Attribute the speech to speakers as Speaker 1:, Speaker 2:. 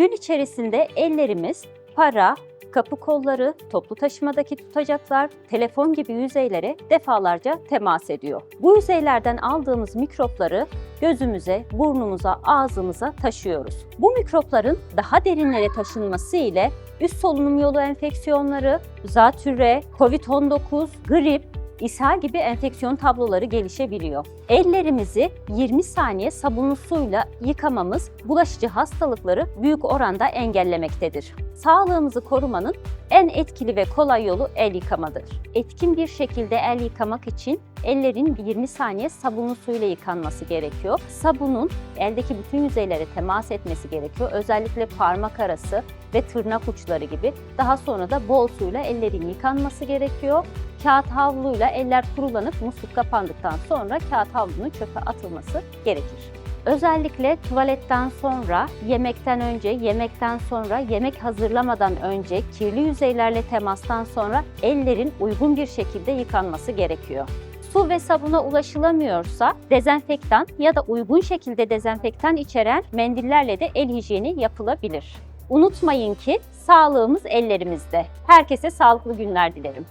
Speaker 1: Gün içerisinde ellerimiz para, kapı kolları, toplu taşımadaki tutacaklar, telefon gibi yüzeylere defalarca temas ediyor. Bu yüzeylerden aldığımız mikropları gözümüze, burnumuza, ağzımıza taşıyoruz. Bu mikropların daha derinlere taşınması ile üst solunum yolu enfeksiyonları, zatürre, COVID-19, grip, ishal gibi enfeksiyon tabloları gelişebiliyor. Ellerimizi 20 saniye sabunlu suyla yıkamamız bulaşıcı hastalıkları büyük oranda engellemektedir. Sağlığımızı korumanın en etkili ve kolay yolu el yıkamadır. Etkin bir şekilde el yıkamak için ellerin 20 saniye sabunlu suyla yıkanması gerekiyor. Sabunun eldeki bütün yüzeylere temas etmesi gerekiyor. Özellikle parmak arası ve tırnak uçları gibi. Daha sonra da bol suyla ellerin yıkanması gerekiyor. Kağıt havluyla eller kurulanıp musluk kapandıktan sonra kağıt havlunun çöpe atılması gerekir. Özellikle tuvaletten sonra, yemekten önce, yemekten sonra, yemek hazırlamadan önce, kirli yüzeylerle temastan sonra ellerin uygun bir şekilde yıkanması gerekiyor. Su ve sabuna ulaşılamıyorsa dezenfektan ya da uygun şekilde dezenfektan içeren mendillerle de el hijyeni yapılabilir. Unutmayın ki sağlığımız ellerimizde. Herkese sağlıklı günler dilerim.